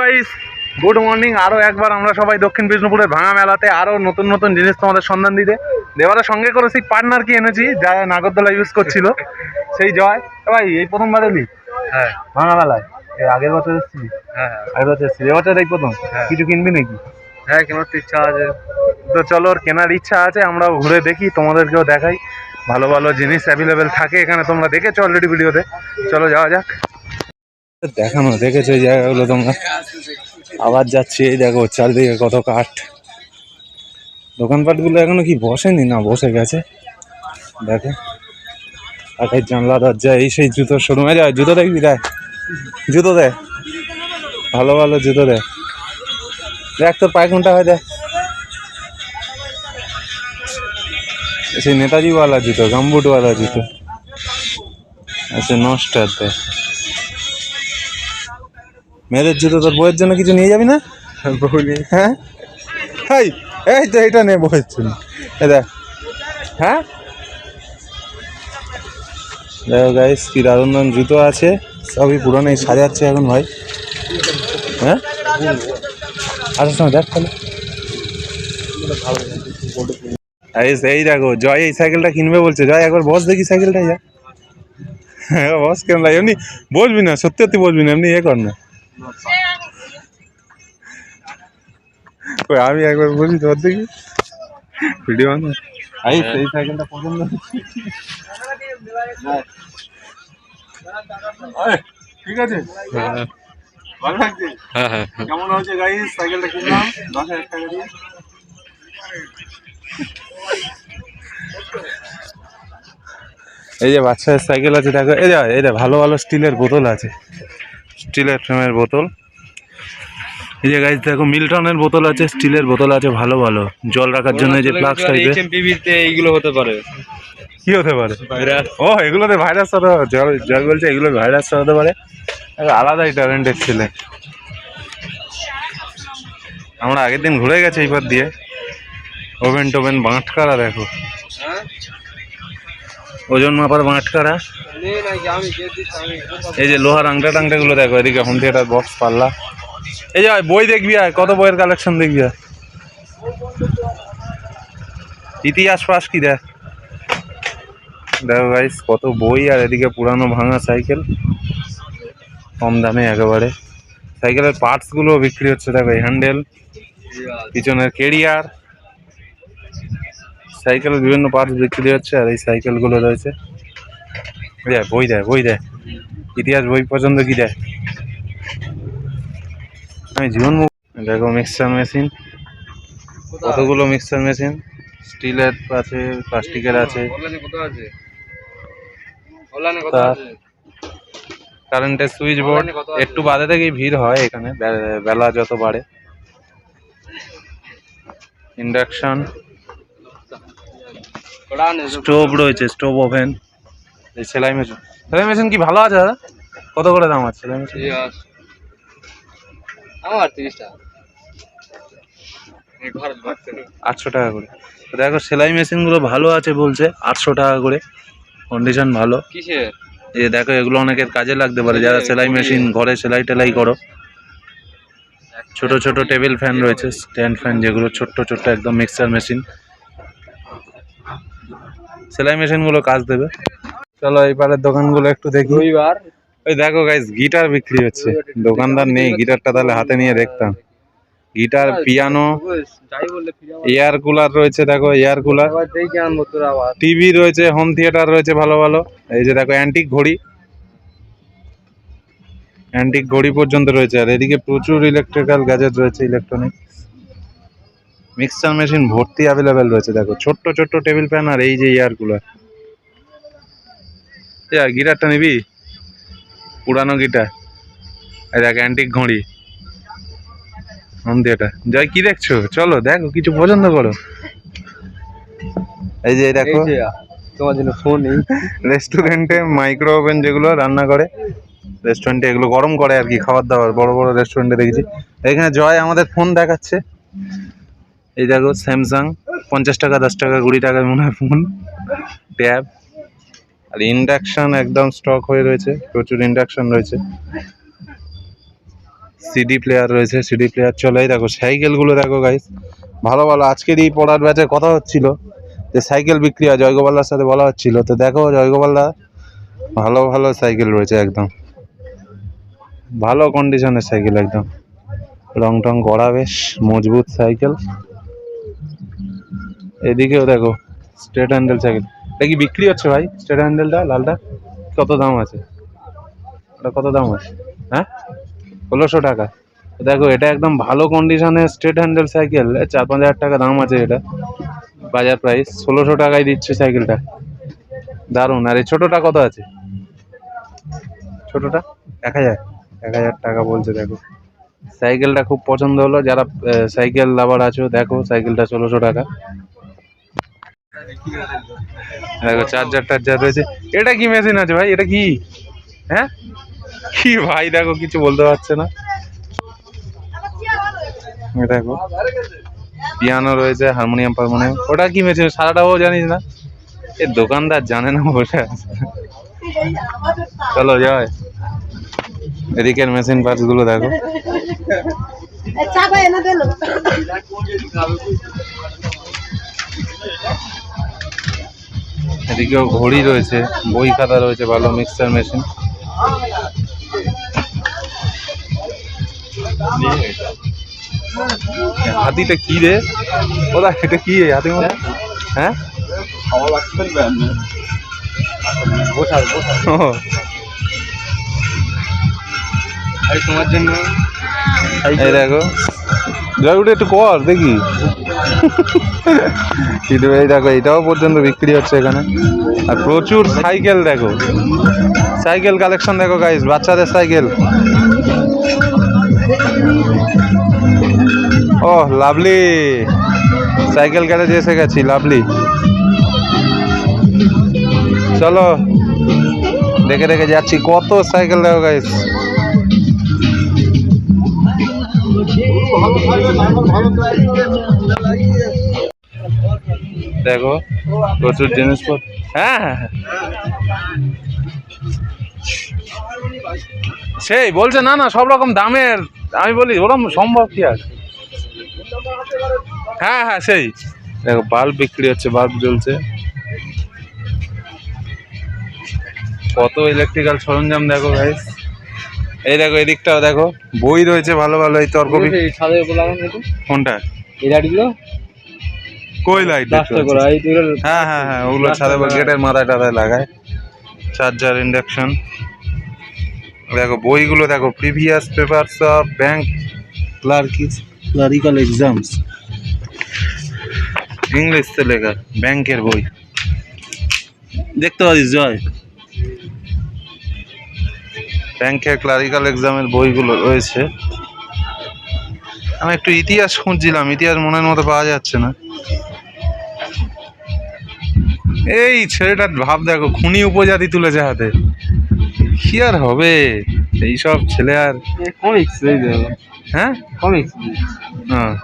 Guys good morning আরও একবার আমরা সবাই দক্ষিণ বিষ্ণুপুরের ভাঙা মেলাতে আরও নতুন নতুন জিনিস তোমাদের সন্ধান দিতে। দেওয়ারের সঙ্গে করে সেই পার্টনার কি এনেছি যা নাগরদোলা ইউজ করছিল। সেই জয়। ভাই এই প্রথমবার এলি? হ্যাঁ। ভাঙা মেলায়। আগের বছর এসেছিলি? হ্যাঁ আগের বছর এসেছিলি। এবছর এই প্রথম। হ্যাঁ। কিছু কিনবি নাকি? হ্যাঁ কেনার তো ইচ্ছা আছে। তো চলো ওর কেনার ইচ্ছা আছে আমরাও ঘুরে দেখি তোমাদেরকেও দেখাই। ভালো ভালো জিনিস অ্যাভেলেবেল থাকে এখানে তোমরা দেখেছ অলরেডি ভিডিওতে চলো যাওয়া যাক। দেখানো, দেখেছ এই জায়গাগুলো তোমরা? আবার যাচ্ছি, এই দেখো, চারদিকে কত কাঠ। দোকানপাটগুলো এখনও কি বসেনি? না, বসে গেছে। দেখো। কাঠের জানলা, দরজা, এই সেই জুতোর শোরুমে। যায় জুতো দেখবি দেয় জুতো দেয় ভালো ভালো জুতো দেয় দেখ, তোর পায়ে হয়, দেখ। সেই নেতাজিওয়ালা জুতো, গাম্বুটওয়ালা জুতো। আচ্ছা নষ্ট দেয় মেয়েদের জুতো তোর বইয়ের জন্য কিছু নিয়ে যাবি না? বউনি হ্যাঁ? হাই এই তো এটা নে বইয়ের জন্য। এ দেখ। হ্যাঁ? দেখো গাইস কি দারুণ দারুণ জুতো আছে। সবই পুরনোই সাজাচ্ছে এখন ভাই। হ্যাঁ? আসার সময় দেখ তাহলে। এই দেখো জয় এই সাইকেলটা কিনবে বলছে। জয় একবার বস দেখি সাইকেলটা যা। হ্যাঁ বস কেন লাগে? এমনি বসবি না সত্যি সত্যি বসবি না এমনি ইয়ে কর না। আমি একবার বলি তোর দেখি। ভিডিও না এই এই সাইকেলটা পছন্দ ঠিক আছে। হ্যাঁ। ভালো লাগছে? হ্যাঁ হ্যাঁ কেমন হয়েছে গাইস সাইকেলটা কিনলাম? দশ হাজার টাকা দিয়ে। এই যে বাচ্চাদের সাইকেল আছে দেখো এই এই দেখ ভালো ভালো স্টিলের বোতল আছে। স্টিলের ফ্রেমের বোতল। এই যে গাইস দেখো মিল্টনের বোতল আছে স্টিলের বোতল আছে ভালো ভালো। জল রাখার জন্য যে ফ্লাক্স টাইপের। এইচএমপিভিতে এইগুলো হতে পারে। কি হতে পারে? ভাইরাস। ও এগুলোতে ভাইরাস হতে পারে। জল জল বলছে এগুলো ভাইরাস হতে পারে। আলাদাই ট্যালেন্টের ছেলে। আমরা আগের দিন ঘুরে গেছি এইবার দিয়ে। ওভেন টোভেন বাঁটকারা দেখো ওজন মাপার বাঁটকারা এই যে লোহার আংটা টাংটাগুলো দেখো, এদিকে হোম থিয়েটার বক্স পাল্লা। এই যে বই দেখবি আয় কত বইয়ের কালেকশন দেখবি আয়। ইতিহাস পাস কি দেখ। দেখো গাইস কত বই আর এদিকে পুরানো ভাঙা সাইকেল কম দামে একেবারে। সাইকেলের পার্টসগুলো বিক্রি হচ্ছে, দেখো হ্যান্ডেল পিছনের কেরিয়ার সাইকেলের বিভিন্ন পার্টস বিক্রি হচ্ছে আর এই সাইকেলগুলো রয়েছে। এই দেখ, বই দেয় বই দেয় ইতিহাস বই পছন্দ কি দেয় আমি জীবন দেখো মিক্সার মেশিন কতগুলো মিক্সার মেশিন স্টিলের আছে প্লাস্টিকের আছে। কারেন্টের সুইচ বোর্ড? একটু বাদে থেকেই ভিড় হয় এখানে বেলা যত বাড়ে। ইন্ডাকশন স্টোভ রয়েছে স্টোভ ওভেন এই সেলাই মেশিন সেলাই মেশিন কি ভালো আছে দাদা? কত করে দাম আছে সেলাই মেশিন আমার তিরিশ টাকা। আটশো টাকা করে। দেখো সেলাই মেশিনগুলো ভালো আছে বলছে আটশো টাকা করে। কন্ডিশন ভালো। কিসের? এই দেখো এগুলো অনেকের কাজে লাগতে পারে। যারা সেলাই মেশিন ঘরে সেলাই টেলাই করো। ছোট ছোট টেবিল ফ্যান রয়েছে স্ট্যান্ড ফ্যান যেগুলো ছোট্ট ছোট্ট একদম মিক্সার মেশিন সেলাই মেশিনগুলো কাজ দেবে। চলো এই পারের দোকানগুলো একটু দেখি। রবিবার। ওই দেখো গাইস গিটার বিক্রি হচ্ছে। দোকানদার নেই গিটারটা তাহলে হাতে নিয়ে দেখতাম। গিটার পিয়ানো এয়ার কুলার রয়েছে দেখো এয়ার কুলার। টিভি রয়েছে হোম থিয়েটার রয়েছে ভালো ভালো। এই যে দেখো অ্যান্টিক ঘড়ি। অ্যান্টিক ঘড়ি পর্যন্ত রয়েছে। আর এদিকে প্রচুর ইলেকট্রিক্যাল গ্যাজেট রয়েছে ইলেকট্রনিক মিক্সচার মেশিন ভর্তি অ্যাভেলেবেল রয়েছে। দেখো ছোট্ট ছোট্ট টেবিল ফ্যান আর এই যে এয়ার কুলার গিটারটা নিবি? পুরানো গিটার। এই দেখ অ্যান্টিক ঘড়ি। থিয়েটার জয় কি দেখছ? চলো দেখো কিছু পছন্দ করো। এই যে দেখো। তোমার জন্য ফোন রেস্টুরেন্টে মাইক্রো ওভেন যেগুলো রান্না করে রেস্টুরেন্টে এগুলো গরম করে আর কি খাবার দাবার বড় বড় রেস্টুরেন্টে দেখেছি। এখানে জয় আমাদের ফোন দেখাচ্ছে। এই দেখো স্যামসাং পঞ্চাশ টাকা, দশ টাকা, কুড়ি টাকার মনে হয় ফোন ট্যাব আর ইন্ডাকশান একদম স্টক হয়ে রয়েছে, প্রচুর ইন্ডাকশান রয়েছে। সিডি প্লেয়ার রয়েছে সিডি প্লেয়ার চলেই দেখো সাইকেলগুলো দেখো গাইস ভালো ভালো। আজকের এই পড়ার ব্যাচে কথা হচ্ছিল যে সাইকেল বিক্রি হয়, জয়গোপালদার সাথে বলা হচ্ছিল। তো দেখো, জয়গোপালদা, ভালো ভালো সাইকেল রয়েছে একদম। ভালো কন্ডিশনের সাইকেল একদম। রং টং করা বেশ, মজবুত সাইকেল এদিকেও দেখো স্ট্রেট হ্যান্ডেল সাইকেল এটা কি বিক্রি হচ্ছে ভাই স্ট্রেট হ্যান্ডেলটা লালটা? কত দাম আছে? ওটা কত দাম আছে? হ্যাঁ? ষোলোশো টাকা। দেখো এটা একদম ভালো কন্ডিশনের স্ট্রেট হ্যান্ডেল সাইকেল চার পাঁচ হাজার টাকা দাম আছে এটা। বাজার প্রাইস ষোলোশো টাকায় দিচ্ছে সাইকেলটা দারুণ। আর এই ছোটোটা কত আছে? ছোটোটা? এক হাজার। এক হাজার টাকা বলছে দেখো। সাইকেলটা খুব পছন্দ হলো। যারা সাইকেল লাভার আছো দেখো সাইকেলটা ষোলোশো টাকা। দেখো চার্জার টার্জার রয়েছে। এটা কি মেশিন আছে ভাই? এটা কি? হ্যাঁ? কি ভাই, দেখো, কিছু বলতে পারছে না। দেখো পিয়ানো রয়েছে হারমোনিয়াম ফারমোনিয়াম ওটা কি মেশিন সারাটাও জানিস না? এ দোকানদার জানে না, বসে চলো জয় এদিকের মেশিন পার্টসগুলো দেখো। এনে দিল এদিকেও ঘড়ি রয়েছে, বই খাতা রয়েছে, ভালো মিক্সচার মেশিন হাতিটা কি রে? ওরা, এটা কি হাতির মধ্যে হ্যাঁ? তোমার জন্য। দেখো। একটু কর, দেখি। কিন্তু এই দেখো, এটাও পর্যন্ত বিক্রি হচ্ছে এখানে। আর প্রচুর সাইকেল দেখো। সাইকেল কালেকশন দেখো গাইস বাচ্চাদের সাইকেল। ও লাভলি। সাইকেল গ্যারেজে এসে গেছি, লাভলি। চলো, দেখে দেখে যাচ্ছি, কত সাইকেল দেখো গাইস দেখো প্রচুর জিনিসপত্র। হ্যাঁ হ্যাঁ হ্যাঁ। সেই বলছে না না সব রকম দামের। আমি বলি ওরকম সম্ভব কি আর? হ্যাঁ হ্যাঁ সেই। দেখো বাল্ব বিক্রি হচ্ছে বাল্ব জ্বলছে। কত ইলেকট্রিক্যাল সরঞ্জাম দেখো গাইস এই দেখো এদিকটাও দেখো। বই রয়েছে ভালো ভালো এই তর্ক কোনটা? কই লাইট হ্যাঁ হ্যাঁ হ্যাঁ ওগুলো ছাদে গেটের মাথায় টাথায় লাগায়। চার্জার ইন্ডাকশন দেখো বইগুলো দেখো previous papers of bank clerks clerical exams ইংলিশতে লেখা ব্যাংকের বই। দেখতে পারিস জয়? ব্যাংকের ক্লারিক্যাল এক্সামের বইগুলো রয়েছে। আমি একটু ইতিহাস খুঁজছিলাম ইতিহাস মনের মতো পাওয়া যাচ্ছে না। এই ছেলেটার ভাব দেখো খুনি উপজাতি তুলেছে হাতে। কি আর হবে? এইসব ছেলে আর কমিক্স হ্যাঁ? কমিক্স হ্যাঁ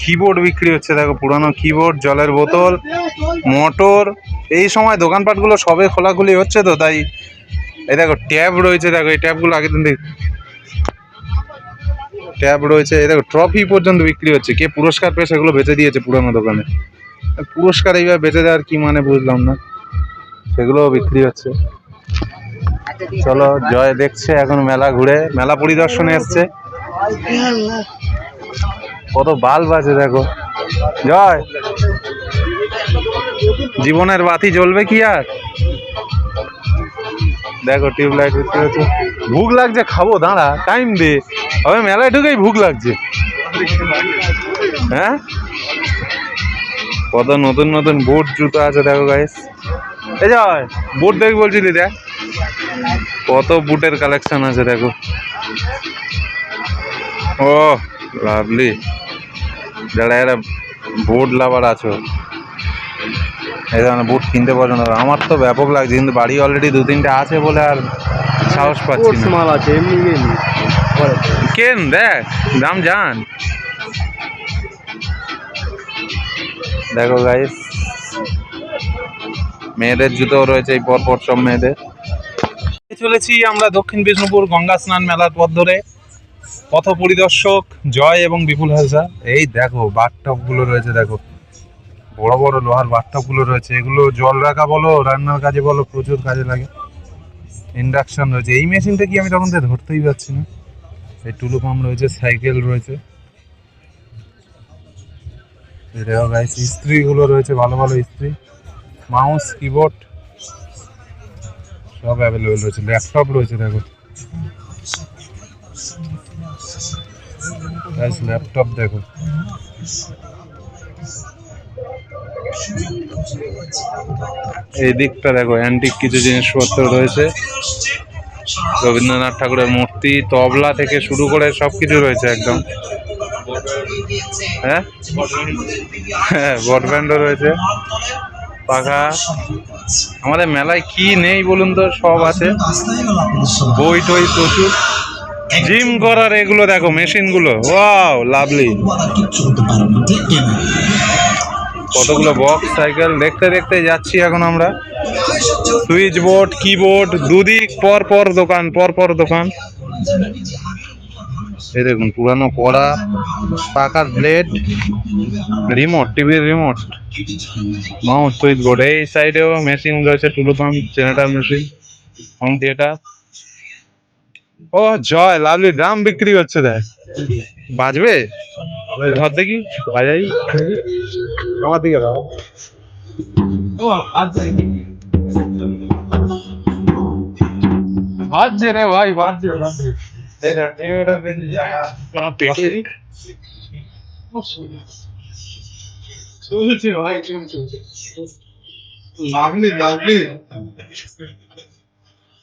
কিবোর্ড বিক্রি হচ্ছে দেখো পুরানো কিবোর্ড জলের বোতল মোটর। এই সময় দোকানপাটগুলো সবে খোলাখুলি হচ্ছে তো তাই এই দেখো ট্যাব রয়েছে দেখো এই ট্যাবগুলো আগের দিন ট্যাব রয়েছে এই দেখো ট্রফি পর্যন্ত বিক্রি হচ্ছে। কে পুরস্কার পেয়ে সেগুলো বেচে দিয়েছে পুরানো দোকানে। পুরস্কার এইভাবে বেঁচে দেওয়ার কি মানে বুঝলাম না। সেগুলোও বিক্রি হচ্ছে। চলো, জয় দেখছে, এখন মেলা ঘুরে, মেলা পরিদর্শনে এসছে। কত বাল্ব আছে দেখো। জয়! জীবনের বাতি জ্বলবে কি আর? দেখো, টিউবলাইট বিক্রি হচ্ছে। ভুক লাগছে, খাব, দাঁড়া টাইম দে। হবে মেলায় ঢুকেই ভুক লাগছে। হ্যাঁ? কত নতুন নতুন বুট জুতো আছে দেখো গাইস এই জয় বুট দেখ বলছিলি দেখ কত বুটের কালেকশন আছে দেখো। ও লাভলি যারা এরা বুট লাভার আছো এই ধরনের বুট কিনতে পছন্দ করে। আমার তো ব্যাপক লাগছে কিন্তু বাড়ি অলরেডি দু তিনটে আছে বলে আর সাহস পাচ্ছি মাল আছে এমনি কেন দেখ দাম জান। দেখো গাইস মেয়েদের জুতো রয়েছে এই পরপর সব মেয়েদের। চলেছি আমরা দক্ষিণ বিষ্ণুপুর গঙ্গা স্নান মেলার পথ ধরে। পথ পরিদর্শক জয় এবং বিপুল হাজরা এই দেখো বাথটবগুলো রয়েছে, দেখো। বড় বড় লোহার বাথটবগুলো রয়েছে। এগুলো জল রাখা বলো, রান্নার কাজে বলো, প্রচুর কাজে লাগে। ইন্ডাকশন রয়েছে। এই মেশিনটা কি আমি তখন ধরতেই পারছি না? এই টুলু পাম্প রয়েছে, সাইকেল রয়েছে। দেখো গাইস ইস্ত্রি গুলো রয়েছে, ভালো ভালো ইস্ত্রি। মাউস কিবোর্ড সব অ্যাভেলেবেল রয়েছে। ল্যাপটপ রয়েছে, দেখো। গাইস ল্যাপটপ দেখো। এই দিকটা দেখো অ্যান্টিক কিছু জিনিসপত্র রয়েছে। রবীন্দ্রনাথ ঠাকুরের মূর্তি, তবলা থেকে শুরু করে সব কিছু রয়েছে একদম। হ্যাঁ? হ্যাঁ বটব্যান্ডও রয়েছে। পাখা। আমাদের মেলায় কি নেই বলুন তো, সব আছে। বই টই প্রচুর। জিম করার এগুলো দেখো, মেশিনগুলো। Wow, lovely. কতগুলো বক্স, সাইকেল, দেখতে দেখতে যাচ্ছি এখন আমরা। সুইচ বোর্ড, কিবোর্ড, দুদিক পর পর দোকান, পর পর দোকান। এই দেখুন, পুরানো কড়া পাকার ব্লেড রিমোট টিভির রিমোট মাউস, সুইচ বোর্ড, এই সাইডেও মেশিন রয়েছে Tullu pump generator machine home theatre ও, জয়, লাভলি ড্রাম বিক্রি হচ্ছে, দেখ। বাজবে? ধর দেখি, বাজাই। আমার দিকে দাও বাজছে রে ভাই, বাজছে। লাগলি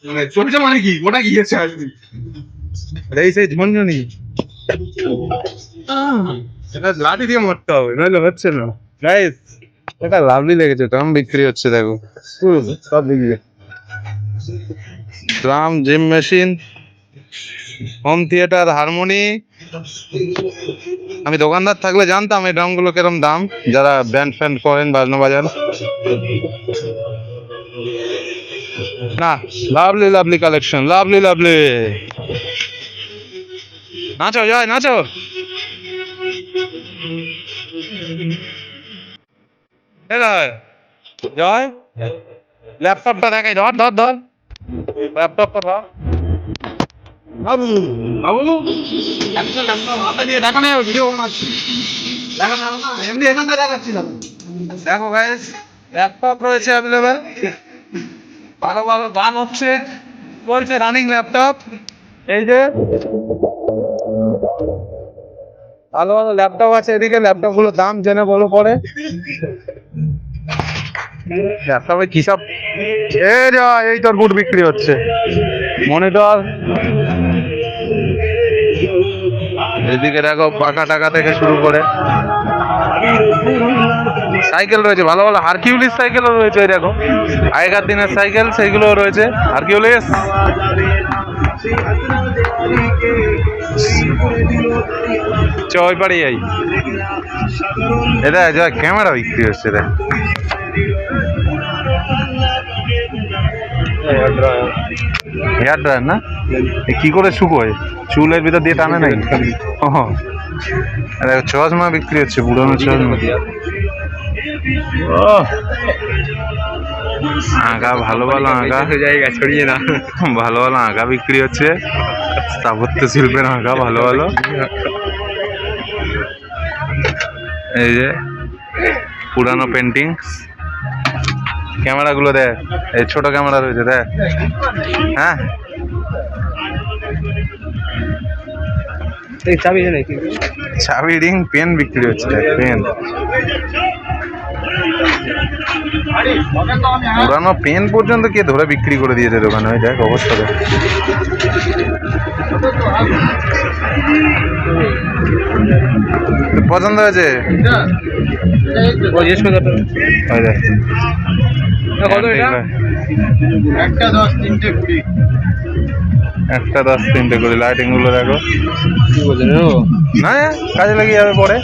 মানে চলছে মানে কি? ওটা গিয়েছে আসবি এই সেই ঝনঝনি এটা লাঠি দিয়ে মারতে হবে নইলে হচ্ছে না। গাইস এটা লাভলি লেগেছে ড্রাম বিক্রি হচ্ছে দেখো। সব বিক্রি। Drum gym machine home theatre harmony আমি দোকানদার থাকলে জানতাম এই ড্রামগুলো কিরম দাম, যারা ব্যান্ড ফ্যান্ড করেন বাজনা বাজান। না lovely lovely collection lovely lovely নাচো, জয় নাচো। জয় ল্যাপটপটা দেখাই, ধর ধর ধর। ল্যাপটপটা ধর। বাবু বাবু। দেখা নেই ভিডিও বানাচ্ছি। দেখা এমনি এখানটা দেখো গাইস ল্যাপটপ রয়েছে অ্যাভেলেবেল ভালো ভালো গান হচ্ছে। বলছে রানিং ল্যাপটপ এই যে। ভালো ভালো ল্যাপটপ আছে এদিকে ল্যাপটপগুলোর দাম জেনে বলো পরে। ল্যাপটপে কি সব এই তোর বুট বিক্রি হচ্ছে। মনিটর এদিকে দেখো পাকা টাকা থেকে শুরু করে। সাইকেল রয়েছে ভালো ভালো হারকিউলিস সাইকেলও রয়েছে ওই দেখো। আগেকার দিনের সাইকেল সেইগুলো রয়েছে। হারকিউলিস! চ ওই পাড়ে যাই এটা যা ক্যামেরা বিক্রি হচ্ছে রে হেয়ার ড্রায়ার না? কি করে শুকোয়? চুলের ভিতর দিয়ে টানে নাই? ও দেখো চশমা বিক্রি হচ্ছে পুরোনো চশমা। ও আঁকা ভালো ভালো আঁকা। জায়গা ছড়িয়ে না ভালো ভালো আঁকা বিক্রি হচ্ছে। স্থাপত্য শিল্পের আঁকা ভালো ভালো। এই যে পুরানো পেন্টিং ক্যামেরাগুলো দেখ এই ছোট ক্যামেরা রয়েছে দেখ হ্যাঁ? এই চাবি নেই চাবি রিং পেন বিক্রি হচ্ছে পেন পুরানো পেন পর্যন্ত কে ধরে বিক্রি করে দিয়েছে দোকানে? ওই দেখ অবস্থা দেখ। পছন্দ হয়েছে? কত এটা? একটা দশ তিনটে কুড়ি। একটা দশ তিনটে করে লাইটিংগুলো দেখো না কাজে লাগিয়ে যাবে পরে।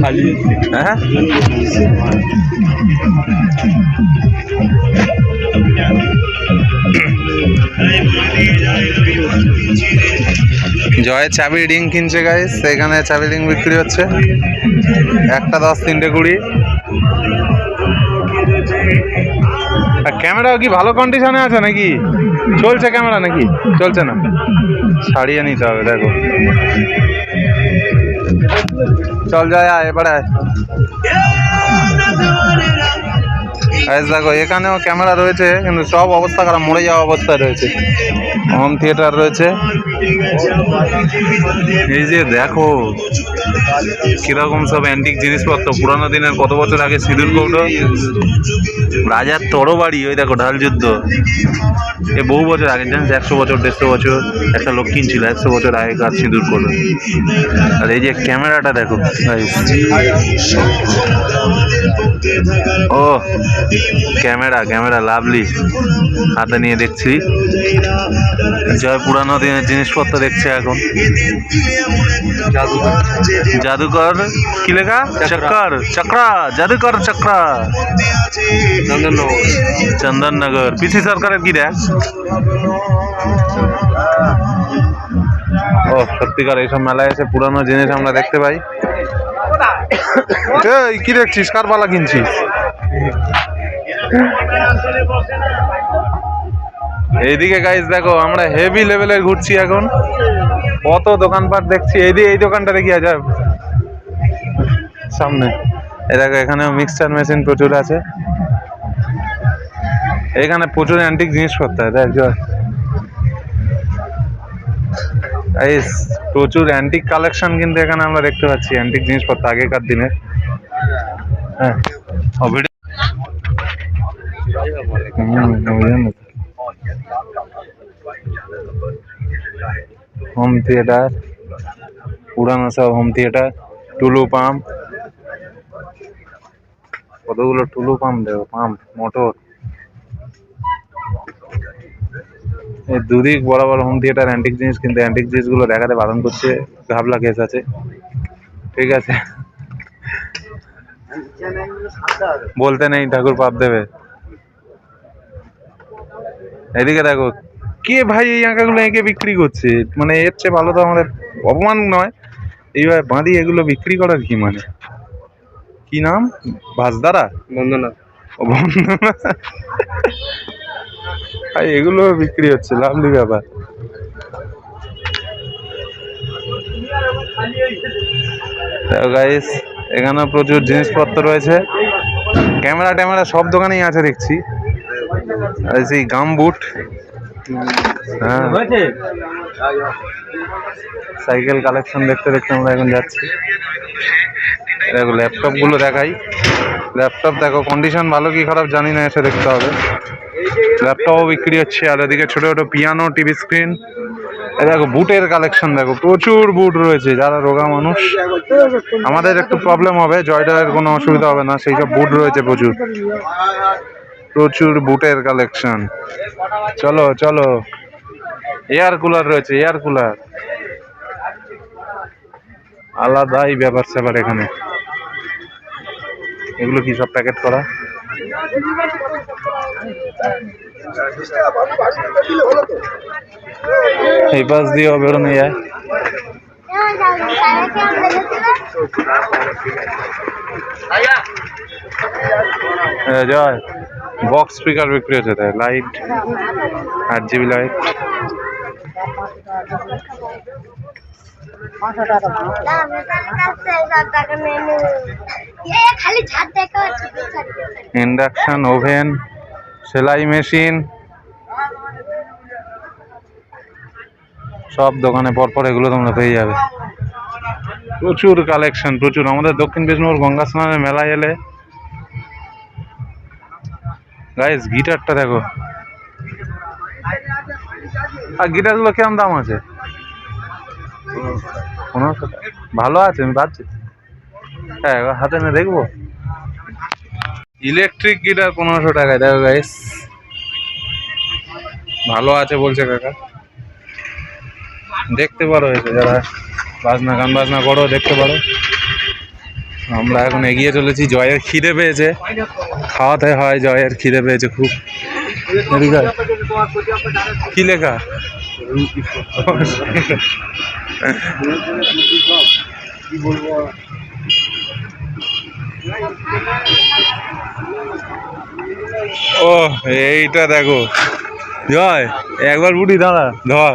খালি হ্যাঁ। জয় চাবি রিং কিনছে গাইস এখানে চাবি রিং বিক্রি হচ্ছে। একটা দশ তিনটে কুড়ি। ক্যামেরাও কি ভালো কন্ডিশনে আছে নাকি? চলছে ক্যামেরা নাকি? চলছে না। সারিয়ে নিতে হবে, দেখো। চল যায় এবারে দেখো, এখানেও ক্যামেরা রয়েছে, কিন্তু সব অবস্থা খারাপ, মরে যাওয়া অবস্থায় রয়েছে। হোম থিয়েটার রয়েছে। এই যে দেখো, কীরকম সব অ্যান্টিক জিনিসপত্র, পুরানো দিনের কত বছর আগে সিঁদুর কৌটো? রাজার তরবারি, ওই দেখো, ঢাল যুদ্ধ। এ বহু বছর আগে, জানিস, একশো বছর, দেড়শো বছর, একটা লোক কিনছিল একশো বছর আগেকার সিঁদুর কৌটো। আর এই যে ক্যামেরাটা দেখো। ও ক্যামেরা ক্যামেরা লাভলি। হাতে নিয়ে দেখছি। জয় পুরানো দিনের জিনিসপত্র দেখছে এখন। জাদুকর কি লেখা? চক্কর চক্রা জাদুকর চক্রা। চন্দননগর। পিসি সরকারের কি দেখ ও সত্যিকার এইসব মেলায় এসে পুরানো জিনিস আমরা দেখতে পাই। এই কি দেখছিস? কার বালা কিনছিস? এইদিকে গাইস দেখো, আমরা হেভি লেভেলের ঘুরছি এখন। কত দোকানপাট দেখছি। এইদিকে এই দোকানটা দেখি আছে? সামনে। এই দেখো, এখানেও মিক্সচার মেশিন প্রচুর আছে। এখানে প্রচুর অ্যান্টিক জিনিসপত্র দেখ জয় প্রচুর অ্যান্টিক কালেকশন কিন্তু এখানে আমরা দেখতে পাচ্ছি অ্যান্টিক জিনিসপত্র আগেকার দিনের। হ্যাঁ। হুম, থিয়েটার পুরানো সব হোম থিয়েটার টুলু পাম্প কতগুলো টুলু পাম্প দেখো পাম্প মোটর এই দুদিক বরাবর হোম থিয়েটার অ্যান্টিক জিনিস কিন্তু অ্যান্টিক জিনিসগুলো দেখাতে বারণ করছে ঘাবলা কেস আছে। ঠিক আছে। বলতে নেই ঠাকুর পাপ দেবে। এদিকে দেখো কে ভাই এই আঁকাগুলো এঁকে বিক্রি করছে? মানে এর চেয়ে ভালো তো আমাদের অপমান নয়। এইভাবে বাঁধি এগুলো বিক্রি করার কি মানে? কি নাম? ভাসদারা বন্দনা। বন্দনা। ভাই এগুলো বিক্রি হচ্ছে লাভলি ব্যাপার। গাইস এখানেও প্রচুর জিনিসপত্র রয়েছে। ক্যামেরা ট্যামেরা সব দোকানেই আছে দেখছি। সেই গাম বুট। হ্যাঁ। সাইকেল কালেকশন দেখতে দেখতে আমরা এখন যাচ্ছি। দেখো ল্যাপটপগুলো দেখাই। ল্যাপটপ দেখো কন্ডিশন ভালো কি খারাপ জানি না এসে দেখতে হবে। ল্যাপটপও বিক্রি হচ্ছে আর এদিকে ছোট ছোট পিয়ানো টিভি স্ক্রিন দেখো বুটের কালেকশন দেখো প্রচুর বুট রয়েছে যারা রোগা মানুষ। আমাদের একটু প্রবলেম হবে জয়টার কোনো অসুবিধা হবে না সেই সব বুট রয়েছে প্রচুর। প্রচুর বুটের কালেকশন চলো চলো। এয়ার কুলার রয়েছে এয়ার কুলার আলাদাই ব্যাপার স্যাপার এখানে। এগুলো কি সব প্যাকেট করা? এই পাশ দিয়ে বেরোনো যায়। জয়। বক্স স্পিকার বিক্রি হচ্ছে তাই লাইট আট জিবি লাইট ইন্ডাকশন ওভেন সেলাই মেশিন সব দোকানে পরপর এগুলো তোমরা পেয়ে যাবে। প্রচুর কালেকশন প্রচুর। আমাদের দক্ষিণ বিষ্ণুপুর গঙ্গা স্নানের মেলায় এলে গাইস গিটারটা দেখো। আর গিটারগুলো কেমন দাম আছে? পনেরোশো ভালো আছে, আমি ভাবছি। হ্যাঁ হাতে নিয়ে দেখব। ইলেকট্রিক গিটার পনেরোশো টাকায়। দেখো গাইস ভালো আছে বলছে কাকা। দেখতে পারো এসে, যারা বাজনা গান বাজনা করো, দেখতে পারো। আমরা এখন এগিয়ে চলেছি, জয়ের খিদে পেয়েছে। খাওয়াতে হয়, জয়ের খিদে পেয়েছে খুব। কি লেখা? ও, এইটা দেখো। জয়, একবার উঠি দাঁড়া, ধর।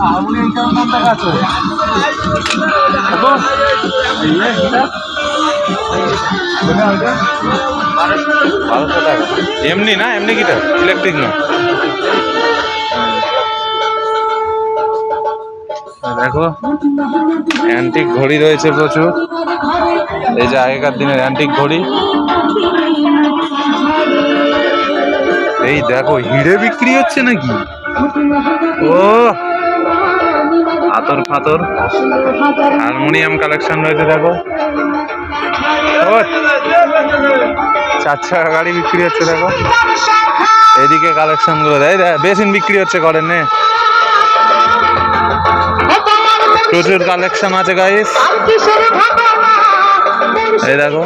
হারমোনিয়াম কেমন দাম টাকা আছে কত এই যে গিটার বারোশো টাকা এমনি না এমনি গিটার ইলেকট্রিক না। দেখো অ্যান্টিক ঘড়ি রয়েছে প্রচুর। এই যে আগেকার দিনের অ্যান্টিক ঘড়ি। এই দেখো হিরে বিক্রি হচ্ছে নাকি? ও আতর ফাতর। হারমোনিয়াম কালেকশন রয়েছে, দেখো। চার চাকা গাড়ি বিক্রি হচ্ছে, দেখো। এদিকে কালেকশনগুলো দেয় বেসিন বিক্রি হচ্ছে করেন নে। প্রচুর কালেকশন আছে গাইস এই দেখো।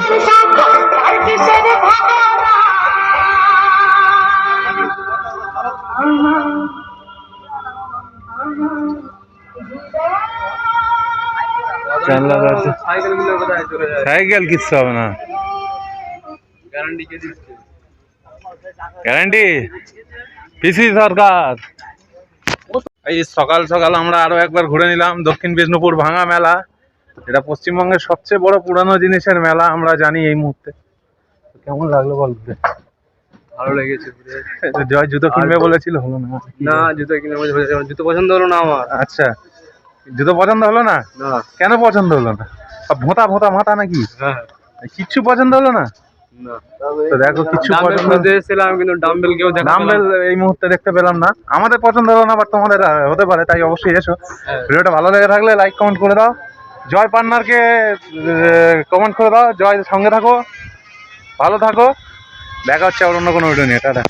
জানলা দরজা সাইকেলগুলো কোথায় চলে যায়। সাইকেল কিচ্ছু হবে না। গ্যারান্টি কে দিচ্ছে? গ্যারান্টি পিসি সরকার। এই সকাল সকাল আমরা আরও একবার ঘুরে নিলাম দক্ষিণ বিষ্ণুপুর ভাঙা মেলা। এটা পশ্চিমবঙ্গের সবচেয়ে বড় পুরানো জিনিসের মেলা আমরা জানি এই মুহূর্তে। কেমন লাগল বলতে? ভালো লেগেছে জয় জুতো কিনবে বলেছিল হলো না? না জুতো কিনে মজা হয়েছে আমার জুতো পছন্দ হলো না আমার। আচ্ছা। জুতো পছন্দ হলো না? কেন পছন্দ হলো না? ভোঁতা ভোঁতা মাথা নাকি? হ্যাঁ। কিচ্ছু পছন্দ হলো না? তো দেখো ডাম্বেল দেখা এই মুহূর্তে দেখতে পেলাম না। আমাদের পছন্দ হলো না বাট তোমাদের হতে পারে তাই অবশ্যই এসো। হ্যাঁ। ভিডিওটা ভালো লেগে থাকলে লাইক কমেন্ট করে দাও। জয় পান্নারকে কমেন্ট করে দাও। জয় সঙ্গে থাকো। ভালো থাকো। দেখা হচ্ছে আবার অন্য কোনো ভিডিও নিয়ে। টাটা।